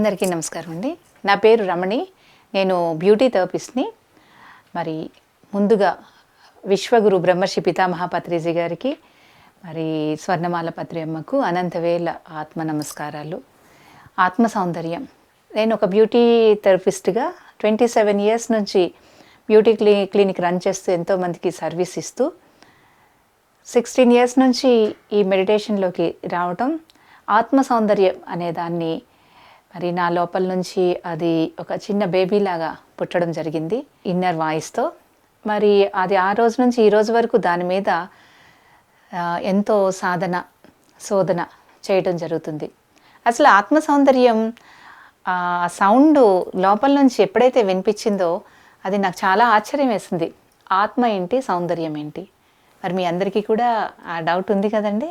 అందరికీ నమస్కారం అండి. నా పేరు రమణి. నేను బ్యూటీ థెరపిస్ట్ని. మరి ముందుగా విశ్వగురు బ్రహ్మర్షి పితామహ పత్రిజీ గారికి మరి స్వర్ణమాల పత్రి అమ్మకు అనంతవేల ఆత్మ నమస్కారాలు. ఆత్మ సౌందర్యం. నేను ఒక బ్యూటీ థెరపిస్ట్గా ట్వంటీ సెవెన్ ఇయర్స్ నుంచి బ్యూటీ క్లీ క్లినిక్ రన్ చేస్తూ ఎంతోమందికి సర్వీస్ ఇస్తూ సిక్స్టీన్ ఇయర్స్ నుంచి ఈ మెడిటేషన్లోకి రావటం ఆత్మ సౌందర్యం అనే దాన్ని మరి నా లోపల నుంచి అది ఒక చిన్న బేబీలాగా పుట్టడం జరిగింది ఇన్నర్ వాయిస్తో మరి అది ఆ రోజు నుంచి ఈ రోజు వరకు దాని మీద ఎంతో సాధన శోధన చేయటం జరుగుతుంది. అసలు ఆత్మ సౌందర్యం ఆ సౌండ్ లోపల నుంచి ఎప్పుడైతే వినిపించిందో అది నాకు చాలా ఆశ్చర్యం వేసింది. ఆత్మ ఏంటి సౌందర్యం ఏంటి? మరి మీ అందరికీ కూడా ఆ డౌట్ ఉంది కదండి?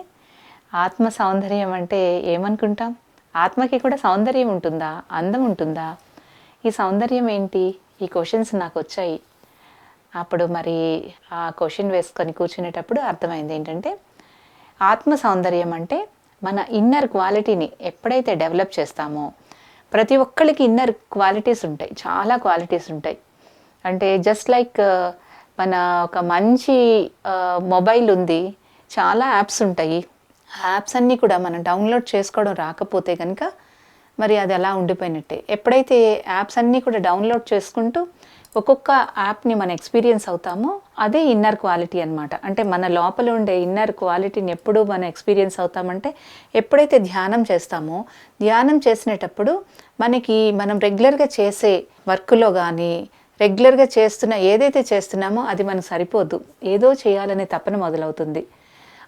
ఆత్మ సౌందర్యం అంటే ఏమనుకుంటాం? ఆత్మకి కూడా సౌందర్యం ఉంటుందా? అందం ఉంటుందా? ఈ సౌందర్యం ఏంటి? ఈ క్వశ్చన్స్ నాకు వచ్చాయి. అప్పుడు మరి ఆ క్వశ్చన్ వేసుకొని కూర్చునేటప్పుడు అర్థమైంది ఏంటంటే ఆత్మ సౌందర్యం అంటే మన ఇన్నర్ క్వాలిటీని ఎప్పుడైతే డెవలప్ చేస్తామో ప్రతి ఒక్కరికి ఇన్నర్ క్వాలిటీస్ ఉంటాయి. చాలా క్వాలిటీస్ ఉంటాయి. అంటే జస్ట్ లైక్ మన ఒక మంచి మొబైల్ ఉంది చాలా యాప్స్ ఉంటాయి. యాప్స్ అన్నీ కూడా మనం డౌన్లోడ్ చేసుకోవడం రాకపోతే కనుక మరి అది అలా ఉండిపోయినట్టే. ఎప్పుడైతే యాప్స్ అన్నీ కూడా డౌన్లోడ్ చేసుకుంటూ ఒక్కొక్క యాప్ని మనం ఎక్స్పీరియన్స్ అవుతామో అదే ఇన్నర్ క్వాలిటీ అన్నమాట. అంటే మన లోపల ఉండే ఇన్నర్ క్వాలిటీని ఎప్పుడు మనం ఎక్స్పీరియన్స్ అవుతామంటే ఎప్పుడైతే ధ్యానం చేస్తామో ధ్యానం చేసినప్పుడు మనకి మనం రెగ్యులర్గా చేసే వర్క్లో కానీ రెగ్యులర్గా చేస్తున్న ఏదైతే చేస్తున్నామో అది మనకు సరిపోదు. ఏదో చేయాలనే తపన మొదలవుతుంది.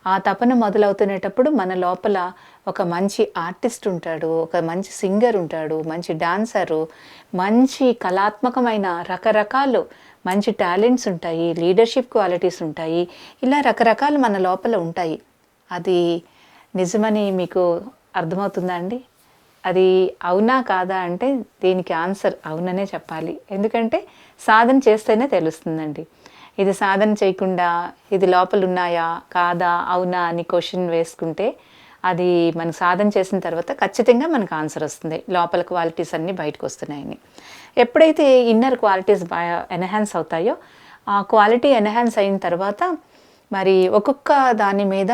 ఆ తపన మొదలవుతునేటప్పుడు మన లోపల ఒక మంచి ఆర్టిస్ట్ ఉంటాడు ఒక మంచి సింగర్ ఉంటాడు మంచి డాన్సరు మంచి కళాత్మకమైన రకరకాలు మంచి టాలెంట్స్ ఉంటాయి లీడర్షిప్ క్వాలిటీస్ ఉంటాయి ఇలా రకరకాలు మన లోపల ఉంటాయి. అది నిజమని మీకు అర్థమవుతుందా అండి? అది అవునా కాదా అంటే దీనికి ఆన్సర్ అవుననే చెప్పాలి. ఎందుకంటే సాధన చేస్తేనే తెలుస్తుందండి. ఇది సాధన చేయకుండా ఇది లోపల ఉన్నాయా కాదా? అవునా? అని క్వశ్చన్ వేసుకుంటే అది మనం సాధన చేసిన తర్వాత ఖచ్చితంగా మనకు ఆన్సర్ వస్తుంది. లోపల క్వాలిటీస్ అన్నీ బయటకు వస్తున్నాయని. ఎప్పుడైతే ఇన్నర్ క్వాలిటీస్ బాగా ఎన్హాన్స్ అవుతాయో ఆ క్వాలిటీ ఎన్హాన్స్ అయిన తర్వాత మరి ఒక్కొక్క దాని మీద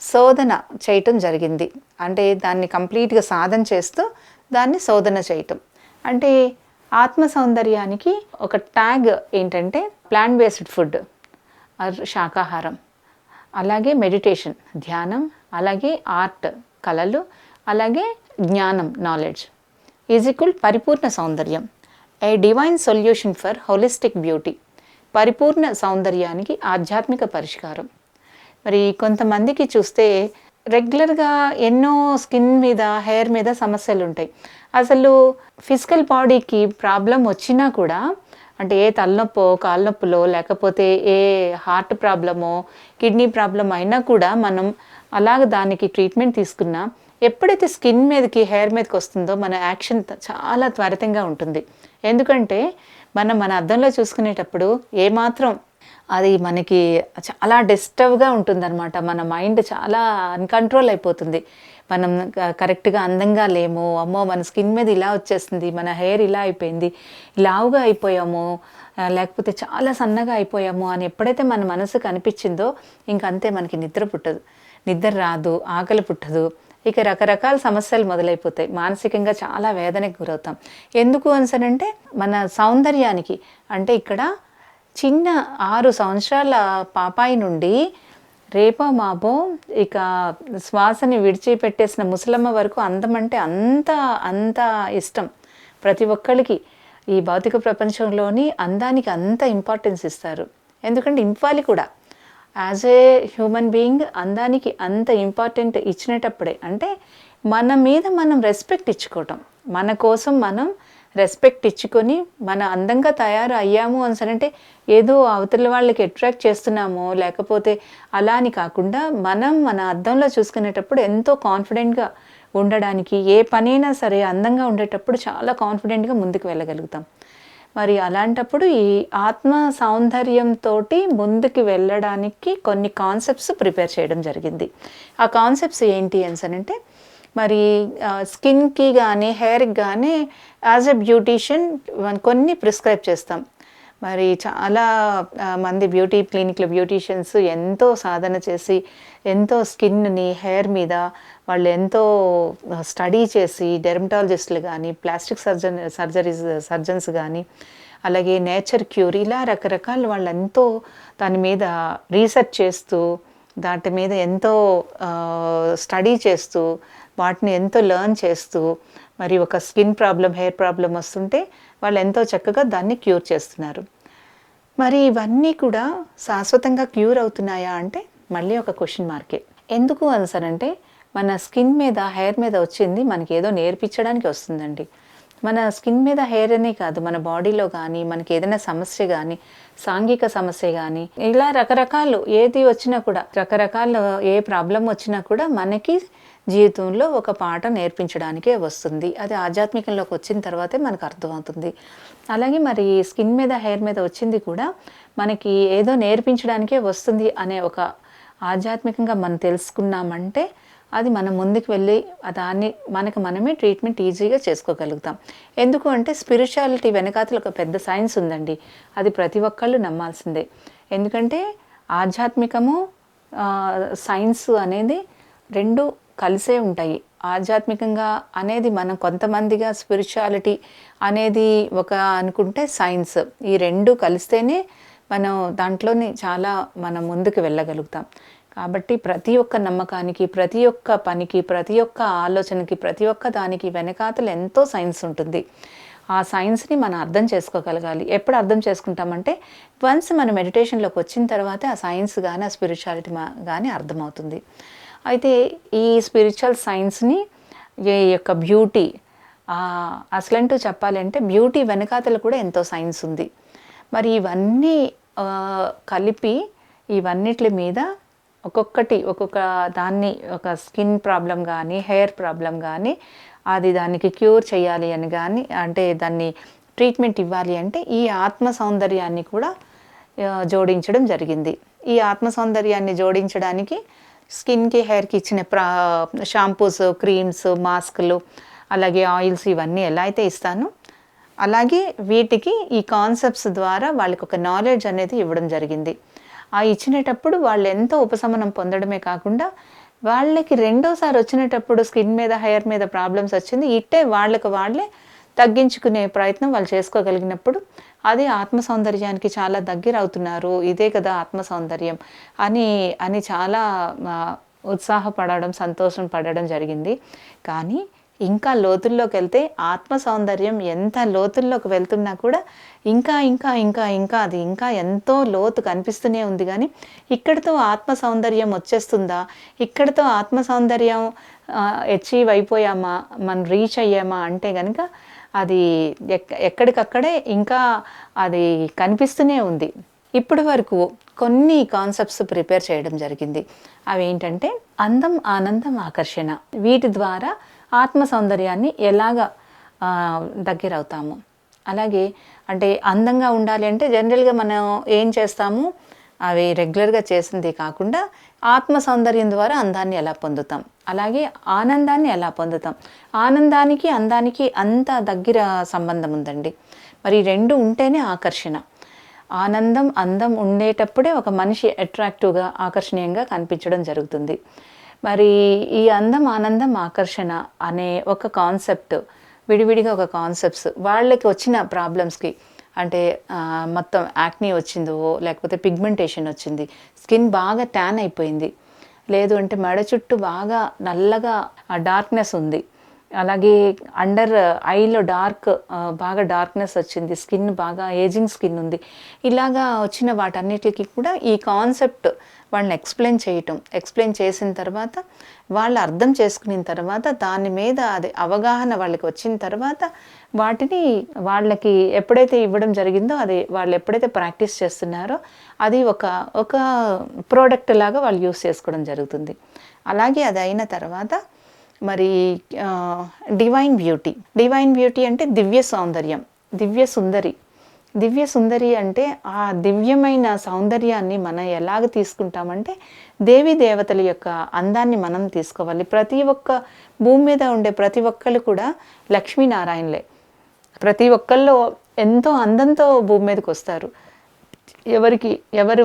శోధన చేయటం జరిగింది. అంటే దాన్ని కంప్లీట్గా సాధన చేస్తూ దాన్ని శోధన చేయటం. అంటే ఆత్మ సౌందర్యానికి ఒక ట్యాగ్ ఏంటంటే ప్లాంట్ బేస్డ్ ఫుడ్ ఆర్ శాకాహారం అలాగే మెడిటేషన్ ధ్యానం అలాగే ఆర్ట్ కళలు అలాగే జ్ఞానం నాలెడ్జ్. ఈజ్ ఈక్వల్ పరిపూర్ణ సౌందర్యం. A divine solution for holistic beauty. పరిపూర్ణ సౌందర్యానికి ఆధ్యాత్మిక పరిష్కారం. మరి కొంతమందికి చూస్తే రెగ్యులర్గా ఎన్నో స్కిన్ మీద హెయిర్ మీద సమస్యలు ఉంటాయి అసలు ఫిజికల్ బాడీకి ప్రాబ్లం వచ్చినా కూడా అంటే ఏ తలనొప్పో కాళ్ళనొప్పులో లేకపోతే ఏ హార్ట్ ప్రాబ్లమో కిడ్నీ ప్రాబ్లం అయినా కూడా మనం అలాగ దానికి ట్రీట్మెంట్ తీసుకున్నా ఎప్పుడైతే స్కిన్ మీదకి హెయిర్ మీదకి వస్తుందో మన యాక్షన్ చాలా త్వరితంగా ఉంటుంది. ఎందుకంటే మనం మన అద్దంలో చూసుకునేటప్పుడు ఏమాత్రం అది మనకి చాలా డిస్టర్బ్గా ఉంటుందన్నమాట. మన మైండ్ చాలా అన్కంట్రోల్ అయిపోతుంది. మనం కరెక్ట్గా అందంగా లేము. అమ్మో మన స్కిన్ మీద ఇలా వచ్చేస్తుంది మన హెయిర్ ఇలా అయిపోయింది. లావుగా అయిపోయాము. లేకపోతే చాలా సన్నగా అయిపోయాము అని ఎప్పుడైతే మన మనసుకు అనిపించిందో ఇంకంతే మనకి నిద్ర పుట్టదు. నిద్ర రాదు ఆకలి పుట్టదు. ఇక రకరకాల సమస్యలు మొదలైపోతాయి. మానసికంగా చాలా వేదనకు గురవుతాం. ఎందుకు అనిసనంటే మన సౌందర్యానికి. అంటే ఇక్కడ చిన్న ఆరు సంవత్సరాల పాపాయి నుండి రేపో మాపో ఇక శ్వాసని విడిచిపెట్టేసిన ముసలమ్మ వరకు అందం అంటే అంత అంత ఇష్టం. ప్రతి ఒక్కరికి ఈ భౌతిక ప్రపంచంలోని అందానికి అంత ఇంపార్టెన్స్ ఇస్తారు. ఎందుకంటే ఇవ్వాలి కూడా. యాజ్ ఏ హ్యూమన్ బీయింగ్ అందానికి అంత ఇంపార్టెంట్ ఇచ్చినటప్పుడే. అంటే మన మీద మనం రెస్పెక్ట్ ఇచ్చుకోవటం. మన కోసం మనం రెస్పెక్ట్ ఇచ్చుకొని మన అందంగా తయారు అయ్యాము అంటే ఏదో అవతల వాళ్ళకి అట్రాక్ట్ చేస్తున్నామో లేకపోతే అలా అని కాకుండా మనం మన అద్దంలో చూసుకునేటప్పుడు ఎంతో కాన్ఫిడెంట్గా ఉండడానికి ఏ పనైనా సరే అందంగా ఉండేటప్పుడు చాలా కాన్ఫిడెంట్గా ముందుకు వెళ్ళగలుగుతాం. మరి అలాంటప్పుడు ఈ ఆత్మ సౌందర్యంతో ముందుకు వెళ్ళడానికి కొన్ని కాన్సెప్ట్స్ ప్రిపేర్ చేయడం జరిగింది. ఆ కాన్సెప్ట్స్ ఏంటి అని అంటే మరి స్కిన్కి కానీ హెయిర్కి కానీ యాజ్ ఎ బ్యూటీషియన్ కొన్ని ప్రిస్క్రైబ్ చేస్తాం. మరి చాలా మంది బ్యూటీ క్లినిక్లో బ్యూటీషియన్స్ ఎంతో సాధన చేసి ఎంతో స్కిన్ని హెయిర్ మీద వాళ్ళు ఎంతో స్టడీ చేసి డెర్మటాలజిస్టులు కానీ ప్లాస్టిక్ సర్జన్ సర్జరీస్ సర్జన్స్ కానీ అలాగే నేచర్ క్యూర్ ఇలా రకరకాల వాళ్ళు ఎంతో దాని మీద రీసెర్చ్ చేస్తూ దాటి మీద ఎంతో స్టడీ చేస్తూ వాటిని ఎంతో లర్న్ చేస్తూ మరి ఒక స్కిన్ ప్రాబ్లం హెయిర్ ప్రాబ్లం వస్తుంటే వాళ్ళు ఎంతో చక్కగా దాన్ని క్యూర్ చేస్తున్నారు. మరి ఇవన్నీ కూడా శాశ్వతంగా క్యూర్ అవుతున్నాయా అంటే మళ్ళీ ఒక క్వశ్చన్ మార్కే ఎందుకు అంటే మన స్కిన్ మీద హెయిర్ మీద వచ్చింది మనకి ఏదో నేర్పించడానికి వస్తుందండి. మన స్కిన్ మీద హెయిర్ అనే కాదు మన బాడీలో కానీ మనకి ఏదైనా సమస్య కానీ సాంఘిక సమస్య కానీ ఇలా రకరకాలు ఏది వచ్చినా కూడా రకరకాల ఏ ప్రాబ్లం వచ్చినా కూడా మనకి జీవితంలో ఒక పాట నేర్పించడానికే వస్తుంది. అది ఆధ్యాత్మికంలోకి వచ్చిన తర్వాతే మనకు అర్థమవుతుంది. అలాగే మరి స్కిన్ మీద హెయిర్ మీద వచ్చింది కూడా మనకి ఏదో నేర్పించడానికే వస్తుంది అనే ఒక ఆధ్యాత్మికంగా మనం తెలుసుకున్నామంటే అది మనం ముందుకు వెళ్ళి దాన్ని మనకు మనమే ట్రీట్మెంట్ ఈజీగా చేసుకోగలుగుతాం. ఎందుకు అంటే స్పిరిచువాలిటీ వెనకాతలు ఒక పెద్ద సైన్స్ ఉందండి. అది ప్రతి ఒక్కళ్ళు నమ్మాల్సిందే. ఎందుకంటే ఆధ్యాత్మికము సైన్స్ అనేది రెండు కలిసే ఉంటాయి. ఆధ్యాత్మికంగా అనేది మనం కొంతమందిగా స్పిరిచువాలిటీ అనేది ఒక అనుకుంటే సైన్స్. ఈ రెండు కలిస్తేనే మనం దాంట్లోని చాలా మనం ముందుకు వెళ్ళగలుగుతాం. కాబట్టి ప్రతి ఒక్క నమ్మకానికి ప్రతి ఒక్క పనికి ప్రతి ఒక్క ఆలోచనకి ప్రతి ఒక్క దానికి వెనకాతలు ఎంతో సైన్స్ ఉంటుంది. ఆ సైన్స్ని మనం అర్థం చేసుకోగలగాలి. ఎప్పుడు అర్థం చేసుకుంటామంటే వన్స్ మన మెడిటేషన్లోకి వచ్చిన తర్వాతే ఆ సైన్స్ కానీ ఆ స్పిరిచువాలిటీ కానీ అర్థమవుతుంది. అయితే ఈ స్పిరిచువల్ సైన్స్ని ఈ యొక్క బ్యూటీ అసలంటూ చెప్పాలంటే బ్యూటీ వెనకాతలు కూడా ఎంతో సైన్స్ ఉంది. మరి ఇవన్నీ కలిపి ఇవన్నిటి మీద ఒక్కొక్కటి ఒక్కొక్క దాన్ని ఒక స్కిన్ ప్రాబ్లం కానీ హెయిర్ ప్రాబ్లం కానీ అది దానికి క్యూర్ చేయాలి అని కానీ అంటే దాన్ని ట్రీట్మెంట్ ఇవ్వాలి అంటే ఈ ఆత్మ సౌందర్యాన్ని కూడా జోడించడం జరిగింది. ఈ ఆత్మ సౌందర్యాన్ని జోడించడానికి స్కిన్కి హెయిర్కి ఇచ్చిన ప్రా షాంపూస్ క్రీమ్స్ మాస్కులు అలాగే ఆయిల్స్ ఇవన్నీ ఎలా అయితే ఇస్తానో అలాగే వీటికి ఈ కాన్సెప్ట్స్ ద్వారా వాళ్ళకి ఒక నాలెడ్జ్ అనేది ఇవ్వడం జరిగింది. ఆ ఇచ్చినటప్పుడు వాళ్ళు ఎంతో ఉపశమనం పొందడమే కాకుండా వాళ్ళకి రెండోసారి వచ్చినటప్పుడు స్కిన్ మీద హెయిర్ మీద ప్రాబ్లమ్స్ వచ్చింది ఇట్టే వాళ్ళకి వాళ్ళే తగ్గించుకునే ప్రయత్నం వాళ్ళు చేసుకోగలిగినప్పుడు అదే ఆత్మ సౌందర్యానికి చాలా దగ్గర అవుతున్నారు. ఇదే కదా ఆత్మ సౌందర్యం అని అని చాలా ఉత్సాహపడడం సంతోషం పడడం జరిగింది. కానీ ఇంకా లోతుల్లోకి వెళ్తే ఆత్మ సౌందర్యం ఎంత లోతుల్లోకి వెళ్తున్నా కూడా ఇంకా ఇంకా ఇంకా ఇంకా అది ఇంకా ఎంతో లోతు కనిపిస్తూనే ఉంది. కానీ ఇక్కడితో ఆత్మ సౌందర్యం వచ్చేస్తుందా? ఇక్కడితో ఆత్మ సౌందర్యం అచీవ్ అయిపోయామా? మనం రీచ్ అయ్యామా? అంటే కనుక అది ఎక్క ఎక్కడికక్కడే ఇంకా అది కనిపిస్తూనే ఉంది. ఇప్పటి వరకు కొన్ని కాన్సెప్ట్స్ ప్రిపేర్ చేయడం జరిగింది. అవి ఏంటంటే అందం ఆనందం ఆకర్షణ వీటి ద్వారా ఆత్మ సౌందర్యాన్ని ఎలాగ దగ్గరవుతాము. అలాగే అంటే అందంగా ఉండాలి అంటే జనరల్గా మనం ఏం చేస్తాము? అవి రెగ్యులర్గా చేసింది కాకుండా ఆత్మ సౌందర్యం ద్వారా అందాన్ని ఎలా పొందుతాం? అలాగే ఆనందాన్ని ఎలా పొందుతాం? ఆనందానికి అందానికి అంత దగ్గర సంబంధం ఉందండి. మరి రెండు ఉంటేనే ఆకర్షణ. ఆనందం అందం ఉండేటప్పుడే ఒక మనిషి అట్రాక్టివ్గా ఆకర్షణీయంగా కనిపించడం జరుగుతుంది. మరి ఈ అందం ఆనందం ఆకర్షణ అనే ఒక కాన్సెప్ట్ విడివిడిగా ఒక కాన్సెప్ట్స్ వాళ్ళకి వచ్చిన ప్రాబ్లమ్స్కి అంటే మొత్తం యాక్నీ వచ్చిందో లేకపోతే పిగ్మెంటేషన్ వచ్చింది స్కిన్ బాగా ట్యాన్ అయిపోయింది. లేదు అంటే మెడ చుట్టూ బాగా నల్లగా డార్క్నెస్ ఉంది. అలాగే అండర్ ఐలో డార్క్ బాగా డార్క్నెస్ వచ్చింది. స్కిన్ బాగా ఏజింగ్ స్కిన్ ఉంది. ఇలాగా వచ్చిన వాటన్నిటికీ కూడా ఈ కాన్సెప్ట్ వాళ్ళని ఎక్స్ప్లెయిన్ చేయటం. ఎక్స్ప్లెయిన్ చేసిన తర్వాత వాళ్ళు అర్థం చేసుకున్న తర్వాత దాని మీద అది అవగాహన వాళ్ళకి వచ్చిన తర్వాత వాటిని వాళ్ళకి ఎప్పుడైతే ఇవ్వడం జరిగిందో అది వాళ్ళు ఎప్పుడైతే ప్రాక్టీస్ చేస్తున్నారో అది ఒక ఒక ప్రోడక్ట్ లాగా వాళ్ళు యూస్ చేసుకోవడం జరుగుతుంది. అలాగే అది అయిన తర్వాత మరి డివైన్ బ్యూటీ డివైన్ బ్యూటీ అంటే దివ్య సౌందర్యం. దివ్య సుందరి. దివ్య సుందరి అంటే ఆ దివ్యమైన సౌందర్యాన్ని మనం ఎలాగ తీసుకుంటామంటే దేవి దేవతల యొక్క అందాన్ని మనం తీసుకోవాలి. ప్రతి ఒక్క భూమి మీద ఉండే ప్రతి ఒక్కళ్ళు కూడా లక్ష్మీనారాయణలే. ప్రతి ఒక్కళ్ళు ఎంతో అందంతో భూమి మీదకి వస్తారు. ఎవరికి ఎవరు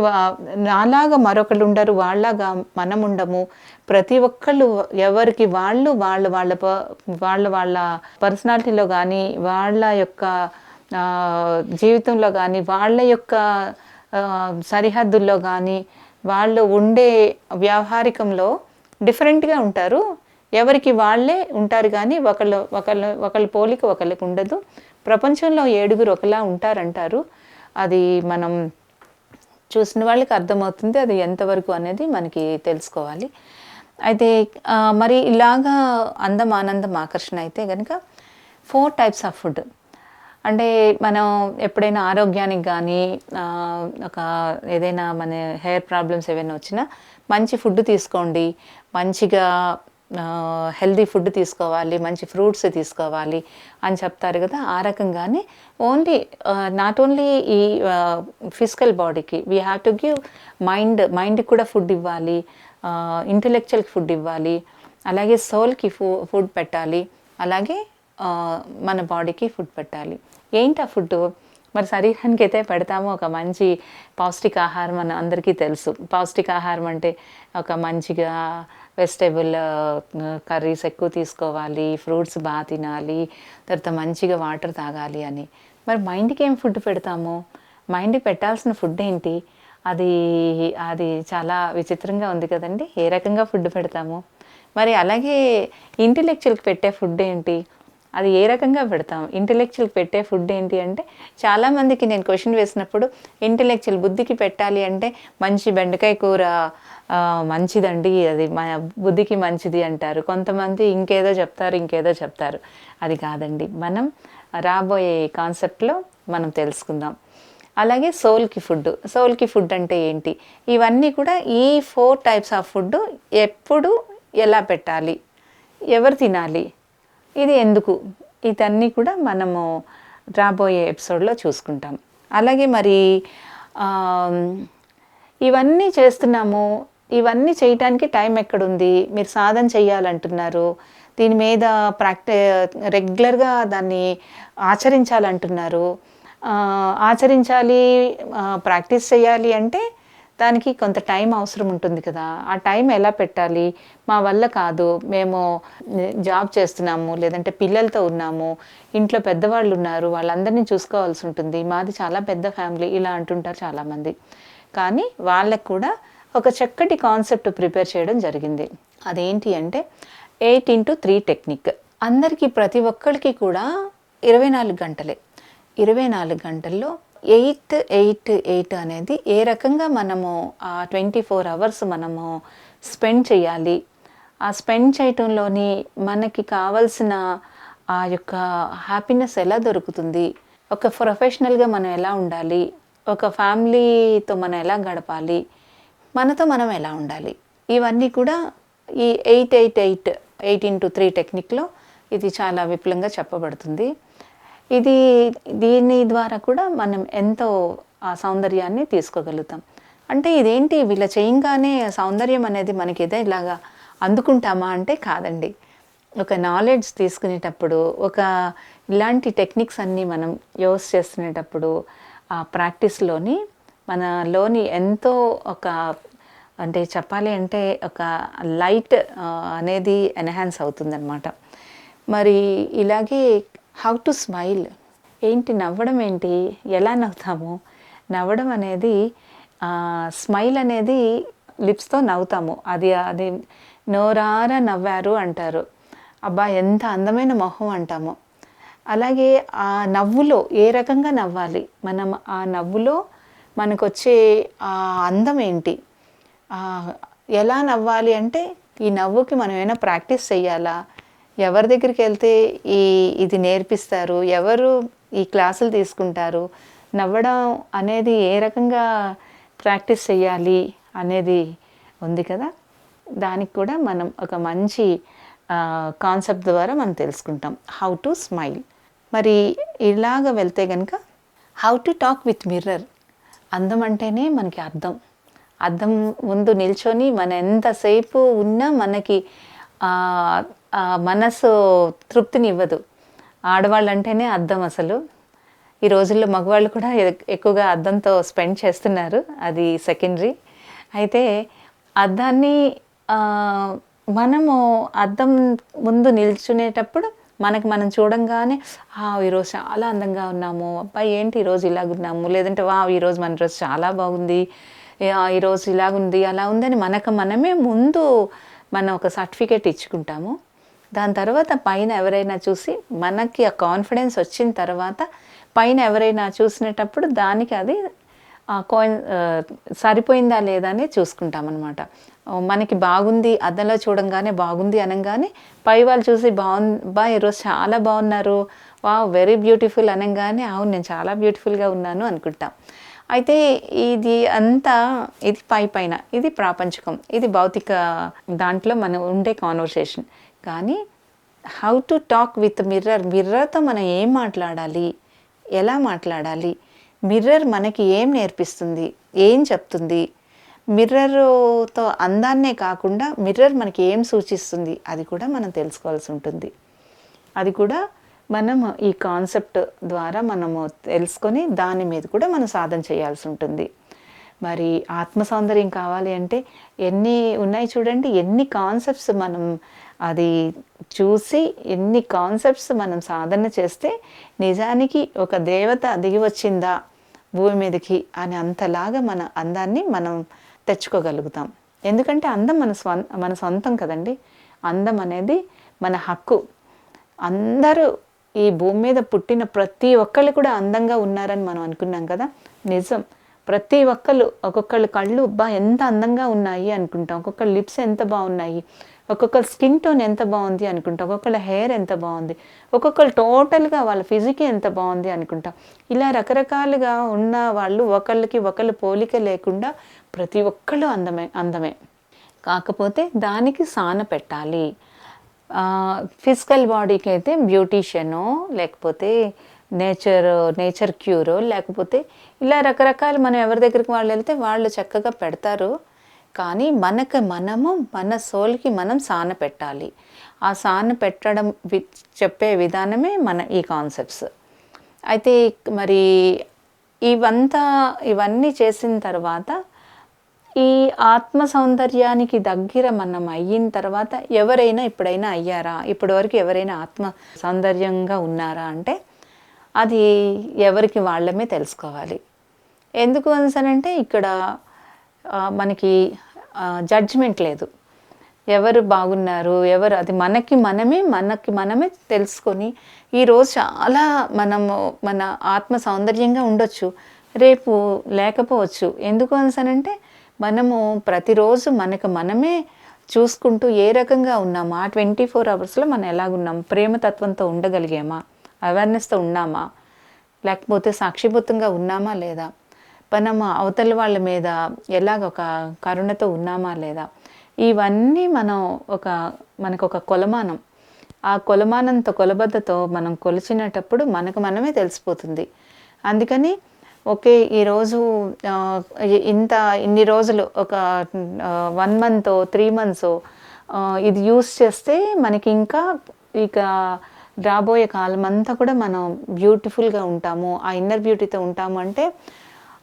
నాలాగా మరొకళ్ళు ఉండరు వాళ్ళలాగా మనం ఉండము ప్రతి ఒక్కళ్ళు ఎవరికి వాళ్ళు వాళ్ళ వాళ్ళ ప- వాళ్ళ వాళ్ళ పర్సనాలిటీలో కానీ వాళ్ళ యొక్క జీవితంలో కానీ వాళ్ళ యొక్క సరిహద్దుల్లో కానీ వాళ్ళు ఉండే వ్యవహారికంలో డిఫరెంట్గా ఉంటారు. ఎవరికి వాళ్ళే ఉంటారు కానీ ఒకళ్ళు ఒకళ్ళు ఒకళ్ళ పోలిక ఒకళ్ళకి ఉండదు. ప్రపంచంలో ఏడుగురు ఒకలా ఉంటారంటారు. అది మనం చూసిన వాళ్ళకి అర్థమవుతుంది అది ఎంతవరకు అనేది మనకి తెలుసుకోవాలి. అయితే మరి ఇలాగా అందం ఆనందం ఆకర్షణ అయితే కనుక ఫోర్ టైప్స్ ఆఫ్ ఫుడ్. అంటే మనం ఎప్పుడైనా ఆరోగ్యానికి కానీ ఒక ఏదైనా మన హెయిర్ ప్రాబ్లమ్స్ ఏవైనా వచ్చినా మంచి ఫుడ్ తీసుకోండి. మంచిగా హెల్దీ ఫుడ్ తీసుకోవాలి మంచి ఫ్రూట్స్ తీసుకోవాలి అని చెప్తారు కదా ఆ రకంగానే ఓన్లీ నాట్ ఓన్లీ ఈ ఫిజికల్ బాడీకి we have to give mind మైండ్కి కూడా ఫుడ్ ఇవ్వాలి ఇంటలెక్చువల్కి ఫుడ్ ఇవ్వాలి అలాగే సోల్కి ఫు ఫుడ్ పెట్టాలి అలాగే మన బాడీకి ఫుడ్ పెట్టాలి. ఏంటి ఆ ఫుడ్ మరి శరీరానికి అయితే పెడతామో ఒక మంచి పౌష్టికాహారం మన అందరికీ తెలుసు. పౌష్టికాహారం అంటే ఒక మంచిగా వెజిటేబుల్ కర్రీస్ ఎక్కువ తీసుకోవాలి ఫ్రూట్స్ బాగా తినాలి తర్వాత మంచిగా వాటర్ తాగాలి అని. మరి మైండ్కి ఏం ఫుడ్ పెడతాము? మైండ్కి పెట్టాల్సిన ఫుడ్ ఏంటి? అది అది చాలా విచిత్రంగా ఉంది కదండి. ఏ రకంగా ఫుడ్ పెడతాము? మరి అలాగే ఇంటెలెక్చువల్కి పెట్టే ఫుడ్ ఏంటి? అది ఏ రకంగా పెడతాం? ఇంటెలెక్చువల్ పెట్టే ఫుడ్ ఏంటి అంటే చాలామందికి నేను క్వశ్చన్ వేసినప్పుడు ఇంటెలెక్చువల్ బుద్ధికి పెట్టాలి అంటే మంచి బెండకాయ కూర మంచిదండి అది మన బుద్ధికి మంచిది అంటారు. కొంతమంది ఇంకేదో చెప్తారు ఇంకేదో చెప్తారు. అది కాదండి. మనం రాబోయే కాన్సెప్ట్లో మనం తెలుసుకుందాం. అలాగే సోల్కి ఫుడ్ సోల్కి ఫుడ్ అంటే ఏంటి? ఇవన్నీ కూడా ఈ ఫోర్ టైప్స్ ఆఫ్ ఫుడ్ ఎప్పుడు ఎలా పెట్టాలి? ఎవరు తినాలి? ఇది ఎందుకు? ఇదన్నీ కూడా మనము రాబోయే ఎపిసోడ్లో చూసుకుంటాం. అలాగే మరి ఇవన్నీ చేస్తున్నాము ఇవన్నీ చేయటానికి టైం ఎక్కడుంది? మీరు సాధన చేయాలంటున్నారు దీని మీద ప్రాక్టీ రెగ్యులర్గా దాన్ని ఆచరించాలంటున్నారు. ఆచరించాలి ప్రాక్టీస్ చేయాలి అంటే దానికి కొంత టైం అవసరం ఉంటుంది కదా. ఆ టైం ఎలా పెట్టాలి? మా వల్ల కాదు. మేము జాబ్ చేస్తున్నాము లేదంటే పిల్లలతో ఉన్నాము ఇంట్లో పెద్దవాళ్ళు ఉన్నారు వాళ్ళందరినీ చూసుకోవాల్సి ఉంటుంది. మాది చాలా పెద్ద ఫ్యామిలీ ఇలా అంటుంటారు చాలామంది. కానీ వాళ్ళకు కూడా ఒక చక్కటి కాన్సెప్ట్ ప్రిపేర్ చేయడం జరిగింది. అదేంటి అంటే ఎయిట్ ఇంటూ త్రీ టెక్నిక్. అందరికీ ప్రతి ఒక్కరికి కూడా ఇరవై నాలుగు గంటలే. ఇరవై నాలుగు గంటల్లో ఎయిట్ ఎయిట్ ఎయిట్ అనేది ఏ రకంగా మనము ఆ ట్వంటీ ఫోర్ అవర్స్ మనము స్పెండ్ చేయాలి? ఆ స్పెండ్ చేయటంలోని మనకి కావలసిన ఆ యొక్క హ్యాపీనెస్ ఎలా దొరుకుతుంది? ఒక ప్రొఫెషనల్గా మనం ఎలా ఉండాలి? ఒక ఫ్యామిలీతో మనం ఎలా గడపాలి? మనతో మనం ఎలా ఉండాలి? ఇవన్నీ కూడా ఈ eight eight eight eight into three టెక్నిక్లో ఇది చాలా విపులంగా చెప్పబడుతుంది. ఇది దీని ద్వారా కూడా మనం ఎంతో ఆ సౌందర్యాన్ని తీసుకోగలుగుతాం. అంటే ఇదేంటి? వీళ్ళ చేయంగానే సౌందర్యం అనేది మనకి ఏదో ఇలాగా అందుకుంటామా అంటే కాదండి. ఒక నాలెడ్జ్ తీసుకునేటప్పుడు ఒక ఇలాంటి టెక్నిక్స్ అన్నీ మనం యూస్ చేస్తునేటప్పుడు ఆ ప్రాక్టీస్లోని మనలోని ఎంతో ఒక అంటే చెప్పాలి అంటే ఒక లైట్ అనేది ఎన్హాన్స్ అవుతుందన్నమాట. మరి ఇలాగే హౌ టు స్మైల్ ఏంటి నవ్వడం ఏంటి? ఎలా నవ్వుతాము? నవ్వడం అనేది స్మైల్ అనేది లిప్స్తో నవ్వుతాము. అది అది నోరార నవ్వారు అంటారు. అబ్బా ఎంత అందమైన మొహం అంటాము. అలాగే ఆ నవ్వులో ఏ రకంగా నవ్వాలి? మనం ఆ నవ్వులో మనకొచ్చే ఆ అందం ఏంటి? ఎలా నవ్వాలి అంటే ఈ నవ్వుకి మనం ఏమైనా ప్రాక్టీస్ చేయాలా ఎవరి దగ్గరికి వెళ్తే ఈ ఇది నేర్పిస్తారు ఎవరు ఈ క్లాసులు తీసుకుంటారు నవ్వడం అనేది ఏ రకంగా ప్రాక్టీస్ చేయాలి అనేది ఉంది కదా? దానికి కూడా మనం ఒక మంచి కాన్సెప్ట్ ద్వారా మనం తెలుసుకుంటాం. హౌ టు స్మైల్ మరి ఇలాగ వెళ్తే కనుక how to talk with mirror అందం అంటేనే మనకి అర్థం. అర్థం ముందు నిల్చొని మన ఎంతసేపు ఉన్నా మనకి మనసు తృప్తిని ఇవ్వదు ఆడవాళ్ళు అంటేనే అర్థం అసలు. ఈ రోజుల్లో మగవాళ్ళు కూడా ఎక్కువగా అద్దంతో స్పెండ్ చేస్తున్నారు అది సెకండరీ. అయితే అద్దాన్ని మనము అద్దం ముందు నిల్చునేటప్పుడు మనకి మనం చూడంగానే "ఆ, ఈరోజు చాలా అందంగా ఉన్నాము. అబ్బాయి ఏంటి ఈరోజు ఇలాగున్నాము లేదంటే వా ఈరోజు మన డ్రెస్ చాలా బాగుంది. ఈరోజు ఇలాగుంది అలా ఉందని మనకు మనమే ముందు మనం ఒక సర్టిఫికేట్ ఇచ్చుకుంటాము. దాని తర్వాత పైన ఎవరైనా చూసి మనకి ఆ కాన్ఫిడెన్స్ వచ్చిన తర్వాత పైన ఎవరైనా చూసినప్పుడు దానికి అది ఆ సరిపోయిందా లేదా అని చూసుకుంటాం అనమాట మనకి బాగుంది అద్దంలో చూడంగానే బాగుంది అనగానే పై వాళ్ళు చూసి బాగుంది బా ఈరోజు చాలా బాగున్నారు వా వెరీ బ్యూటిఫుల్ అనగానే అవును నేను చాలా బ్యూటిఫుల్గా ఉన్నాను అనుకుంటాం. అయితే ఇది అంతా ఇది పై పైన ఇది ప్రాపంచకం ఇది భౌతిక దాంట్లో మనం ఉండే కాన్వర్సేషన్ కానీ how to talk with mirror మిర్రర్తో మనం ఏం మాట్లాడాలి? ఎలా మాట్లాడాలి? మిర్రర్ మనకి ఏం నేర్పిస్తుంది? ఏం చెప్తుంది? మిర్రర్తో అందాన్నే కాకుండా మిర్రర్ మనకి ఏం సూచిస్తుంది? అది కూడా మనం తెలుసుకోవాల్సి ఉంటుంది. అది కూడా మనం ఈ కాన్సెప్ట్ ద్వారా మనము తెలుసుకొని దాని మీద కూడా మనం సాధన చేయాల్సి ఉంటుంది. మరి ఆత్మ సౌందర్యం కావాలి అంటే ఎన్ని ఉన్నాయి చూడండి ఎన్ని కాన్సెప్ట్స్ మనం అది చూసి ఎన్ని కాన్సెప్ట్స్ మనం సాధన చేస్తే నిజానికి ఒక దేవత దిగి వచ్చిందా భూమి మీదకి అని అంతలాగా మన అందాన్ని మనం తెచ్చుకోగలుగుతాం. ఎందుకంటే అందం మన స్వం మన సొంతం కదండి. అందం అనేది మన హక్కు. అందరూ ఈ భూమి మీద పుట్టిన ప్రతి ఒక్కళ్ళు కూడా అందంగా ఉన్నారని మనం అనుకున్నాం కదా. నిజం. ప్రతి ఒక్కళ్ళు ఒక్కొక్కళ్ళు కళ్ళు బా ఎంత అందంగా ఉన్నాయి అనుకుంటాం. ఒక్కొక్కళ్ళ లిప్స్ ఎంత బాగున్నాయి. ఒక్కొక్కరు స్కిన్ టోన్ ఎంత బాగుంది అనుకుంటాం ఒక్కొక్కళ్ళ హెయిర్ ఎంత బాగుంది ఒక్కొక్కరు టోటల్గా వాళ్ళ ఫిజిక్ ఎంత బాగుంది అనుకుంటాం. ఇలా రకరకాలుగా ఉన్న వాళ్ళు ఒకళ్ళకి ఒకళ్ళు పోలిక లేకుండా ప్రతి ఒక్కళ్ళు అందమే అందమే. కాకపోతే దానికి సాన పెట్టాలి. ఫిజికల్ బాడీకి అయితే బ్యూటీషియనో లేకపోతే నేచర్ నేచర్ క్యూరో లేకపోతే ఇలా రకరకాలు మనం ఎవరి దగ్గరికి వాళ్ళు వెళ్తే వాళ్ళు చక్కగా పెడతారు. కానీ మనకు మనము మన సోల్కి మనం సాన పెట్టాలి. ఆ సాన పెట్టడం వి- చెప్పే విధానమే మన ఈ కాన్సెప్ట్స్. అయితే మరి ఇవంతా ఇవన్నీ చేసిన తర్వాత ఈ ఆత్మ సౌందర్యానికి దగ్గర మనం అయిన తర్వాత ఎవరైనా ఇప్పుడైనా అయ్యారా? ఇప్పటివరకు ఎవరైనా ఆత్మ సౌందర్యంగా ఉన్నారా అంటే అది ఎవరికి వాళ్ళమే తెలుసుకోవాలి. ఎందుకు అనేసనంటే ఇక్కడ మనకి జడ్జ్మెంట్ లేదు. ఎవరు బాగున్నారు ఎవరు అది మనకి మనమే మనకి మనమే తెలుసుకొని ఈరోజు చాలా మనము మన ఆత్మ సౌందర్యంగా ఉండొచ్చు. రేపు లేకపోవచ్చు. ఎందుకు అనేసనంటే మనము ప్రతిరోజు మనకు మనమే చూసుకుంటూ ఏ రకంగా ఉన్నామా? ఆ ట్వంటీ ఫోర్ అవర్స్లో మనం ఎలాగున్నాం? ప్రేమతత్వంతో ఉండగలిగామా? అవేర్నెస్తో ఉన్నామా? లేకపోతే సాక్షిభూతంగా ఉన్నామా లేదా? మనం అవతల వాళ్ళ మీద ఎలాగ ఒక కరుణతో ఉన్నామా లేదా? ఇవన్నీ మనం ఒక మనకు ఒక కొలమానం. ఆ కొలమానంతో కొలబద్దతో మనం కొలిచినటప్పుడు మనకు మనమే తెలిసిపోతుంది. అందుకని ఓకే ఈరోజు ఇంత ఇన్ని రోజులు ఒక వన్ మంత్ త్రీ మంత్స్ ఇది యూస్ చేస్తే మనకి ఇంకా ఇక రాబోయే కాలం అంతా కూడా మనం బ్యూటిఫుల్గా ఉంటాము. ఆ ఇన్నర్ బ్యూటీతో ఉంటాము అంటే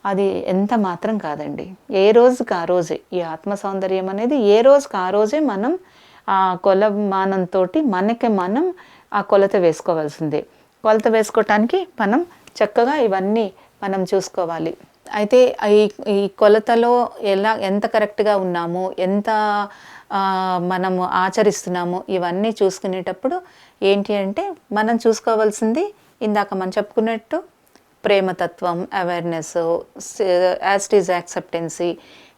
అది ఎంత మాత్రం కాదండి. ఏ రోజుకి ఆ రోజే ఈ ఆత్మ సౌందర్యం అనేది ఏ రోజుకి ఆ రోజే మనం ఆ కొలమానంతో మనకి మనం ఆ కొలత వేసుకోవాల్సిందే. కొలత వేసుకోవటానికి మనం చక్కగా ఇవన్నీ మనం చూసుకోవాలి. అయితే ఈ ఈ కొలతలో ఎలా ఎంత కరెక్ట్గా ఉన్నాము ఎంత మనము ఆచరిస్తున్నాము ఇవన్నీ చూసుకునేటప్పుడు ఏంటి అంటే మనం చూసుకోవాల్సింది ఇందాక మనం చెప్పుకున్నట్టు ప్రేమతత్వం అవేర్నెస్ యాస్టీజ్ యాక్సెప్టెన్సీ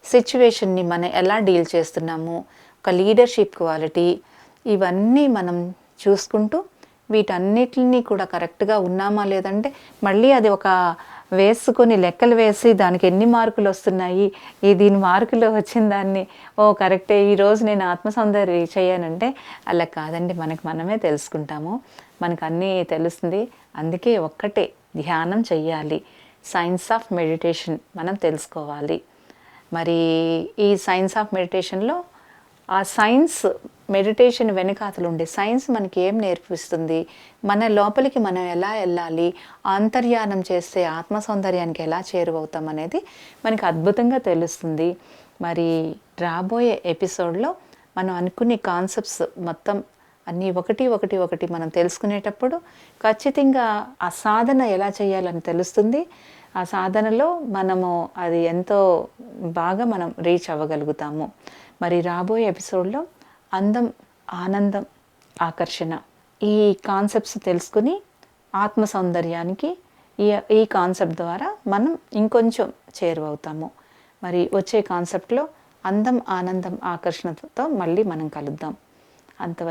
సిచ్యువేషన్ని మనం ఎలా డీల్ చేస్తున్నాము ఒక లీడర్షిప్ క్వాలిటీ ఇవన్నీ మనం చూసుకుంటూ వీటన్నిటిని కూడా కరెక్ట్గా ఉన్నామా లేదంటే మళ్ళీ అది ఒక వేసుకొని లెక్కలు వేసి దానికి ఎన్ని మార్కులు వస్తున్నాయి ఈ దీని మార్కులు వచ్చిన దాన్ని ఓ కరెక్టే ఈరోజు నేను ఆత్మ సౌందర్య అయ్యానంటే అలా కాదండి మనకి మనమే తెలుసుకుంటాము మనకు అన్నీ తెలుస్తుంది అందుకే ఒక్కటే. ధ్యానం చెయ్యాలి. సైన్స్ ఆఫ్ మెడిటేషన్ మనం తెలుసుకోవాలి. మరి ఈ సైన్స్ ఆఫ్ మెడిటేషన్లో ఆ సైన్స్ మెడిటేషన్ వెనుకాతలు ఉండే సైన్స్ మనకి ఏం నేర్పిస్తుంది? మన లోపలికి మనం ఎలా వెళ్ళాలి? అంతర్యానం చేస్తే ఆత్మ సౌందర్యానికి ఎలా చేరువవుతాం అనేది మనకి అద్భుతంగా తెలుస్తుంది. మరి రాబోయే ఎపిసోడ్లో మనం అనుకునే కాన్సెప్ట్స్ మొత్తం అన్నీ ఒకటి ఒకటి ఒకటి మనం తెలుసుకునేటప్పుడు ఖచ్చితంగా ఆ సాధన ఎలా చేయాలని తెలుస్తుంది. ఆ సాధనలో మనము అది ఎంతో బాగా మనం రీచ్ అవ్వగలుగుతాము. మరి రాబోయే ఎపిసోడ్లో అందం ఆనందం ఆకర్షణ ఈ కాన్సెప్ట్స్ తెలుసుకుని ఆత్మ సౌందర్యానికి ఈ ఈ కాన్సెప్ట్ ద్వారా మనం ఇంకొంచెం చేరువవుతాము. మరి వచ్చే కాన్సెప్ట్లో అందం ఆనందం ఆకర్షణతో మళ్ళీ మనం కలుద్దాం. అంతవరకు